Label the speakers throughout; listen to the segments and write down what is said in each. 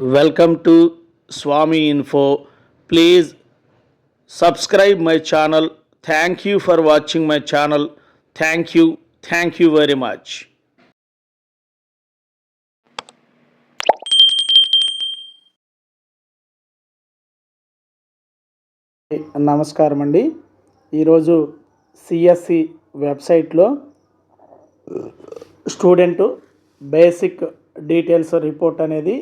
Speaker 1: Welcome to Swami info please subscribe my channel thank you for watching my channel thank you thank you very much
Speaker 2: నమస్కారం అండి. ఈరోజు CSC వెబ్సైట్లో student basic details report అనేది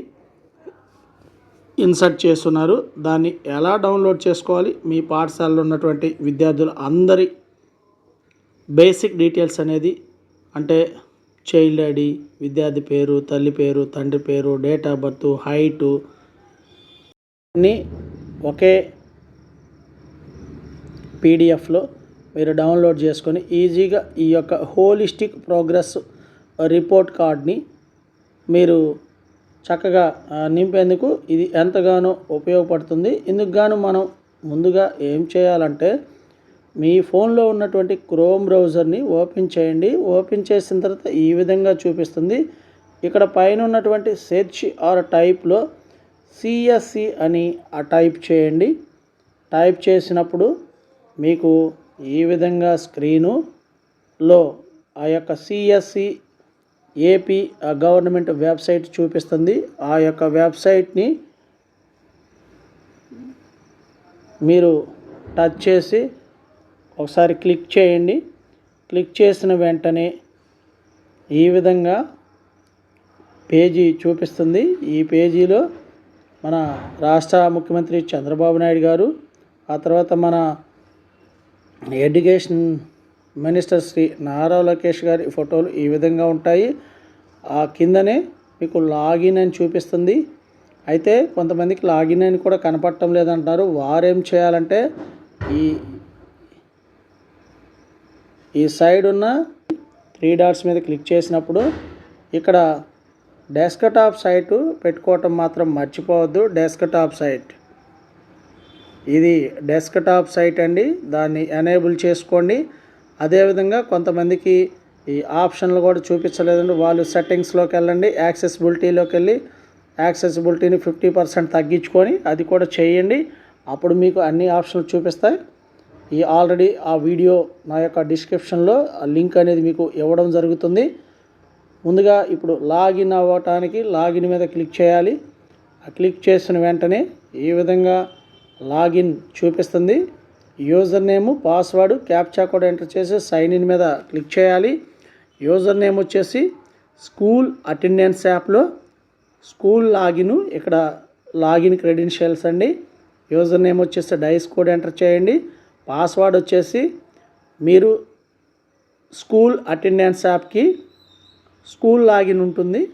Speaker 2: insert చేస్తున్నారు. దాన్ని ఎలా download చేసుకోవాలి? మీ పాఠశాలలో ఉన్నటువంటి విద్యార్థులు అందరి బేసిక్ డీటెయిల్స్ అనేది అంటే చైల్డ్ ఐడి విద్యార్థి పేరు తల్లి పేరు తండ్రి పేరు డేట్ ఆఫ్ బర్త్ హైటు అన్నీ ఒకే పీడిఎఫ్లో మీరు డౌన్లోడ్ చేసుకొని ఈజీగా ఈ యొక్క హోలిస్టిక్ ప్రోగ్రెస్ రిపోర్ట్ కార్డ్ని మీరు చక్కగా నింపేందుకు ఇది ఎంతగానో ఉపయోగపడుతుంది. ఇందుకు గాను మనం ముందుగా ఏం చేయాలంటే మీ ఫోన్లో ఉన్నటువంటి క్రోమ్ బ్రౌజర్ని ఓపెన్ చేయండి. ఓపెన్ చేసిన తర్వాత ఈ విధంగా చూపిస్తుంది. ఇక్కడ పైన ఉన్నటువంటి సెర్చ్ ఆర్ టైప్లో సిఎస్సి అని ఆ టైప్ చేయండి. టైప్ చేసినప్పుడు మీకు ఈ విధంగా స్క్రీనులో ఆ యొక్క సిఎస్సి ఏపీ గవర్నమెంట్ వెబ్సైట్ చూపిస్తుంది. ఆ యొక్క వెబ్సైట్ని మీరు టచ్ చేసి ఒకసారి క్లిక్ చేయండి. క్లిక్ చేసిన వెంటనే ఈ విధంగా పేజీ చూపిస్తుంది. ఈ పేజీలో మన రాష్ట్ర ముఖ్యమంత్రి చంద్రబాబు నాయుడు గారు ఆ తర్వాత మన ఎడ్యుకేషన్ మినిస్టర్ శ్రీ నారా లోకేష్ గారి ఫోటోలు ఈ విధంగా ఉంటాయి. ఆ కిందనే మీకు లాగిన్ అని చూపిస్తుంది. అయితే కొంతమందికి లాగిన్ అని కూడా కనపడటం లేదంటారు. వారేం చేయాలంటే ఈ ఈ సైడ్ ఉన్న త్రీ డాట్స్ మీద క్లిక్ చేసినప్పుడు ఇక్కడ డెస్క్టాప్ సైటు పెట్టుకోవటం మాత్రం మర్చిపోవద్దు. Desktop site. ఇది డెస్క్టాప్ సైట్ అండి. దాన్ని ఎనేబుల్ చేసుకోండి. అదేవిధంగా కొంతమందికి ఈ ఆప్షన్లు కూడా చూపించలేదండి. వాళ్ళు సెట్టింగ్స్లోకి వెళ్ళండి యాక్సెసిబిలిటీలోకి వెళ్ళి యాక్సెసిబిలిటీని ఫిఫ్టీ పర్సెంట్ తగ్గించుకొని అది కూడా చేయండి. అప్పుడు మీకు అన్ని ఆప్షన్లు చూపిస్తాయి. ఈ ఆల్రెడీ ఆ వీడియో నా యొక్క డిస్క్రిప్షన్లో లింక్ అనేది మీకు ఇవ్వడం జరుగుతుంది. ముందుగా ఇప్పుడు లాగిన్ అవ్వటానికి లాగిన్ మీద క్లిక్ చేయాలి. ఆ క్లిక్ చేసిన వెంటనే ఈ విధంగా లాగిన్ చూపిస్తుంది. User name password captcha code enter చేసి సైన్ ఇన్ మీద క్లిక్ చేయాలి. యూజర్ నేమ్ వచ్చేసి స్కూల్ అటెండెన్స్ యాప్లో స్కూల్ లాగిన్ ఇక్కడ లాగిన్ క్రెడెన్షియల్స్ అండి. యూజర్ నేమ్ వచ్చేసి డైస్ కోడ్ ఎంటర్ చేయండి. పాస్వర్డ్ వచ్చేసి మీరు స్కూల్ అటెండెన్స్ యాప్కి స్కూల్ లాగిన్ ఉంటుంది.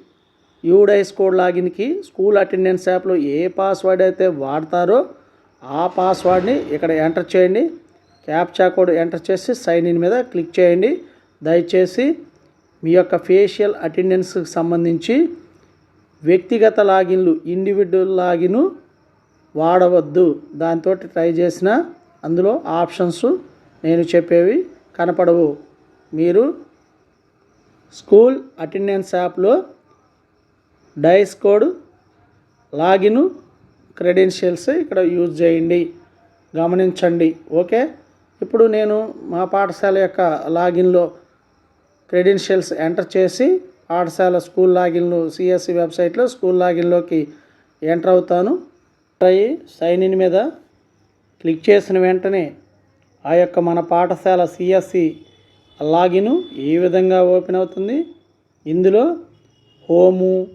Speaker 2: యూడైస్ కోడ్ లాగిన్కి స్కూల్ అటెండెన్స్ యాప్లో ఏ పాస్వర్డ్ అయితే వాడతారో ఆ పాస్వర్డ్ని ఇక్కడ ఎంటర్ చేయండి. క్యాప్చా కోడ్ ఎంటర్ చేసి సైన్ ఇన్ మీద క్లిక్ చేయండి. దయచేసి మీ యొక్క ఫేషియల్ అటెండెన్స్కి సంబంధించి వ్యక్తిగత లాగిన్లు ఇండివిజువల్ లాగిన్ వాడవద్దు. దాంతో ట్రై చేసిన అందులో ఆప్షన్స్ నేను చెప్పేవి కనపడవు. మీరు స్కూల్ అటెండెన్స్ యాప్లో డైస్ కోడ్ లాగిన్ క్రెడెన్షియల్స్ ఇక్కడ యూజ్ చేయండి. గమనించండి. ఓకే? ఇప్పుడు నేను మా పాఠశాల యొక్క లాగిన్లో క్రెడెన్షియల్స్ ఎంటర్ చేసి పాఠశాల స్కూల్ లాగిన్లు సిఎస్సి వెబ్సైట్లో స్కూల్ లాగిన్లోకి ఎంటర్ అవుతాను. ట్రై సైన్ ఇన్ మీద క్లిక్ చేసిన వెంటనే ఆ యొక్క మన పాఠశాల సిఎస్సి లాగిన్ ఈ విధంగా ఓపెన్ అవుతుంది? ఇందులో home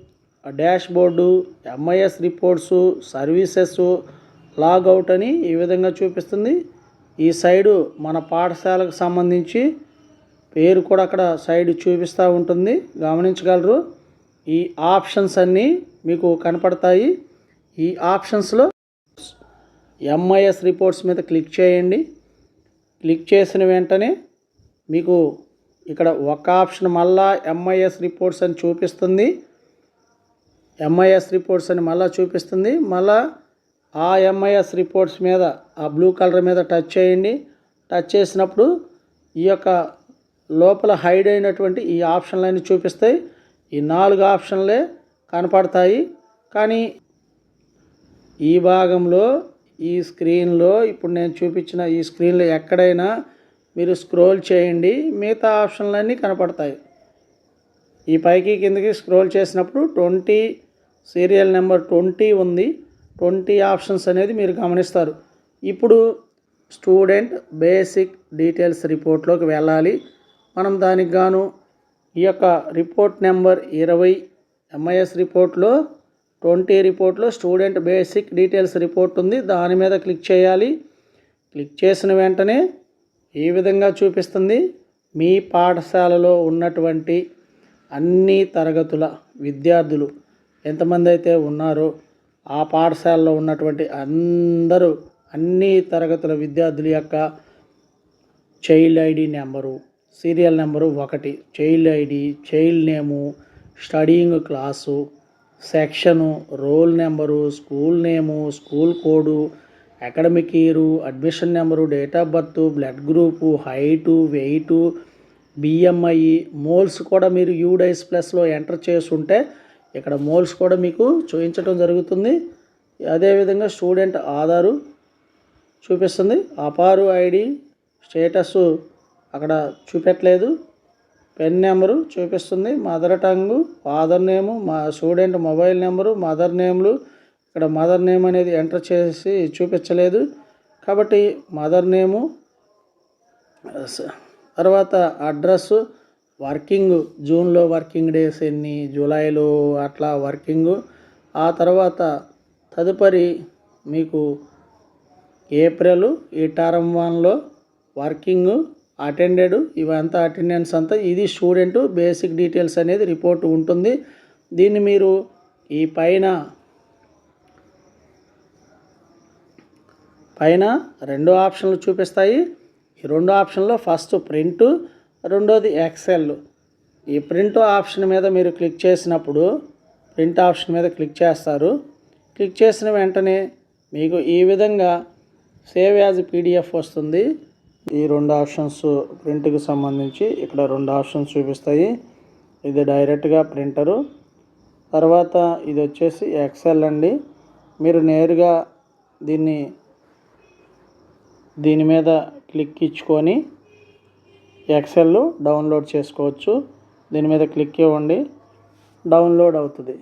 Speaker 2: dashboard MIS reports services logout అని ఈ విధంగా చూపిస్తుంది. ఈ సైడు మన పాఠశాలకు సంబంధించి పేరు కూడా అక్కడ సైడ్ చూపిస్తూ ఉంటుంది. గమనించగలరు. ఈ ఆప్షన్స్ అన్నీ మీకు కనపడతాయి. ఈ ఆప్షన్స్లో ఎంఐఎస్ రిపోర్ట్స్ మీద క్లిక్ చేయండి. క్లిక్ చేసిన వెంటనే మీకు ఇక్కడ ఒక ఆప్షన్ మళ్ళా ఎంఐఎస్ రిపోర్ట్స్ అని చూపిస్తుంది. ఎంఐఎస్ రిపోర్ట్స్ అని మళ్ళీ చూపిస్తుంది. మళ్ళా ఆ ఎంఐఎస్ రిపోర్ట్స్ మీద ఆ బ్లూ కలర్ మీద టచ్ చేయండి. టచ్ చేసినప్పుడు ఈ యొక్క లోపల హైడ్ అయినటువంటి ఈ ఆప్షన్లన్నీ చూపిస్తాయి. ఈ నాలుగు ఆప్షన్లే కనపడతాయి. కానీ ఈ భాగంలో ఈ స్క్రీన్లో ఇప్పుడు నేను చూపించిన ఈ స్క్రీన్లో ఎక్కడైనా మీరు స్క్రోల్ చేయండి. మిగతా ఆప్షన్లన్నీ కనపడతాయి. ఈ పైకి కిందకి స్క్రోల్ చేసినప్పుడు ట్వంటీ సీరియల్ నెంబర్ ట్వంటీ ఉంది. ట్వంటీ ఆప్షన్స్ అనేది మీరు గమనిస్తారు. ఇప్పుడు స్టూడెంట్ బేసిక్ డీటెయిల్స్ రిపోర్ట్లోకి వెళ్ళాలి. మనం దానికి గాను ఈ యొక్క రిపోర్ట్ నెంబర్ ఇరవై ఎంఐఎస్ రిపోర్ట్లో ట్వంటీ రిపోర్ట్లో స్టూడెంట్ బేసిక్ డీటెయిల్స్ రిపోర్ట్ ఉంది. దాని మీద క్లిక్ చేయాలి. క్లిక్ చేసిన వెంటనే ఈ విధంగా చూపిస్తుంది. మీ పాఠశాలలో ఉన్నటువంటి అన్ని తరగతుల విద్యార్థులు ఎంతమంది అయితే ఉన్నారో ఆ పాఠశాలలో ఉన్నటువంటి అందరూ అన్ని తరగతుల విద్యార్థుల యొక్క child ID number serial number ఒకటి child ID child name studying class section roll number school name school code academic year admission number date of birth blood group height weight BMI moles కూడా మీరు UDISE ప్లస్లో enter చేసుంటే ఇక్కడ moles కూడా మీకు చూపించడం జరుగుతుంది. అదేవిధంగా స్టూడెంట్ ఆధారు చూపిస్తుంది. అపారు ఐడి స్టేటస్ అక్కడ చూపెట్టలేదు. పెన్ నెంబరు చూపిస్తుంది. మదర్ టంగు ఫాదర్ నేము మా స్టూడెంట్ మొబైల్ నెంబరు మదర్ నేమ్లు. ఇక్కడ మదర్ నేమ్ అనేది ఎంటర్ చేసి చూపించలేదు. కాబట్టి మదర్ నేము తర్వాత అడ్రస్ వర్కింగ్ జూన్లో వర్కింగ్ డేస్ ఎన్ని జూలైలో అట్లా వర్కింగ్. ఆ తర్వాత తదుపరి మీకు ఏప్రిల్ ఈ టర్మ్ వన్లో వర్కింగ్ అటెండెడ్ ఇవంతా అటెండెన్స్ అంతా ఇది స్టూడెంట్ బేసిక్ డీటెయిల్స్ అనేది రిపోర్ట్ ఉంటుంది. దీన్ని మీరు ఈ పైన పైన రెండు ఆప్షన్లు చూపిస్తాయి. ఈ రెండు ఆప్షన్లో ఫస్ట్ ప్రింట్ రెండోది ఎక్సెల్ ఈ ప్రింట్ ఆప్షన్ మీద మీరు క్లిక్ చేసినప్పుడు ప్రింట్ ఆప్షన్ మీద క్లిక్ చేస్తారు. క్లిక్ చేసిన వెంటనే మీకు ఈ విధంగా సేవ్ యాజ్ పీడిఎఫ్ వస్తుంది. ఈ రెండు ఆప్షన్స్ ప్రింట్కి సంబంధించి ఇక్కడ రెండు ఆప్షన్స్ చూపిస్తాయి. ఇది డైరెక్ట్గా ప్రింటరు. తర్వాత ఇది వచ్చేసి ఎక్సెల్ అండి. మీరు నేరుగా దీన్ని దీని మీద క్లిక్ ఇచ్చుకొని ఎక్సెల్ డౌన్లోడ్ చేసుకోవచ్చు. దీని మీద క్లిక్ ఇవ్వండి. డౌన్లోడ్ అవుతుంది.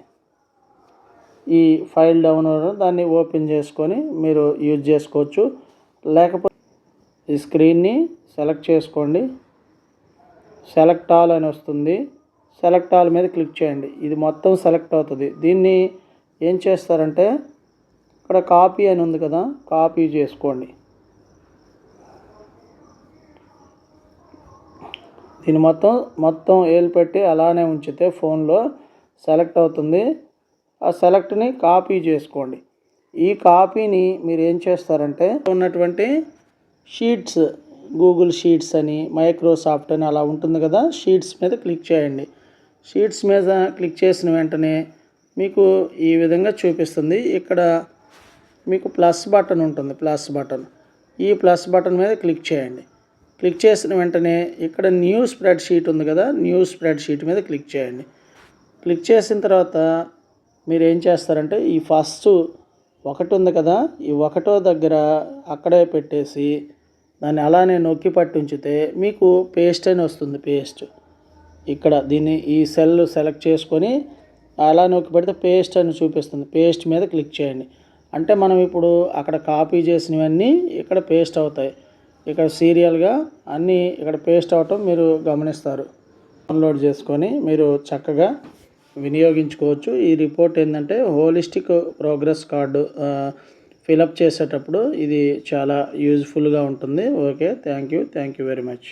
Speaker 2: ఈ ఫైల్ డౌన్లోడ్ దాన్ని ఓపెన్ చేసుకొని మీరు యూజ్ చేసుకోవచ్చు. లేకపోతే ఈ స్క్రీన్ని సెలెక్ట్ చేసుకోండి. సెలెక్ట్ ఆల్ అని వస్తుంది. సెలెక్ట్ ఆల్ మీద క్లిక్ చేయండి. ఇది మొత్తం సెలెక్ట్ అవుతుంది. దీన్ని ఏం చేస్తారంటే ఇక్కడ కాపీ అని ఉంది కదా కాపీ చేసుకోండి. దీన్ని మొత్తం మొత్తం ఏలు పెట్టి అలానే ఉంచితే ఫోన్లో సెలెక్ట్ అవుతుంది. ఆ సెలెక్ట్ని కాపీ చేసుకోండి. ఈ కాపీని మీరు ఏం చేస్తారంటే ఉన్నటువంటి షీట్స్ గూగుల్ షీట్స్ అని మైక్రోసాఫ్ట్ అని అలా ఉంటుంది కదా షీట్స్ మీద క్లిక్ చేయండి. షీట్స్ మీద క్లిక్ చేసిన వెంటనే మీకు ఈ విధంగా చూపిస్తుంది. ఇక్కడ మీకు ప్లస్ బటన్ ఉంటుంది ప్లస్ బటన్. ఈ ప్లస్ బటన్ మీద క్లిక్ చేయండి. క్లిక్ చేసిన వెంటనే ఇక్కడ న్యూ స్ప్రెడ్ షీట్ ఉంది కదా న్యూ స్ప్రెడ్ షీట్ మీద క్లిక్ చేయండి. క్లిక్ చేసిన తర్వాత మీరు ఏం చేస్తారంటే ఈ ఫస్ట్ ఒకటి ఉంది కదా ఈ ఒకటో దగ్గర అక్కడే పెట్టేసి దాన్ని అలానే నొక్కి పట్టి ఉంచితే మీకు పేస్ట్ అని వస్తుంది పేస్ట్. ఇక్కడ దీన్ని ఈ సెల్ సెలెక్ట్ చేసుకొని అలా నొక్కి పెడితే పేస్ట్ అని చూపిస్తుంది పేస్ట్ మీద క్లిక్ చేయండి. అంటే మనం ఇప్పుడు అక్కడ కాపీ చేసినవన్నీ ఇక్కడ పేస్ట్ అవుతాయి. ఇక్కడ సీరియల్గా అన్నీ ఇక్కడ పేస్ట్ అవటం మీరు గమనిస్తారు. డౌన్లోడ్ చేసుకొని మీరు చక్కగా వినియోగించుకోవచ్చు. ఈ రిపోర్ట్ ఏంటంటే హోలిస్టిక్ ప్రోగ్రెస్ కార్డు ఫిలప్ చేసేటప్పుడు ఇది చాలా యూజ్ఫుల్గా ఉంటుంది. Okay thank you thank you very much.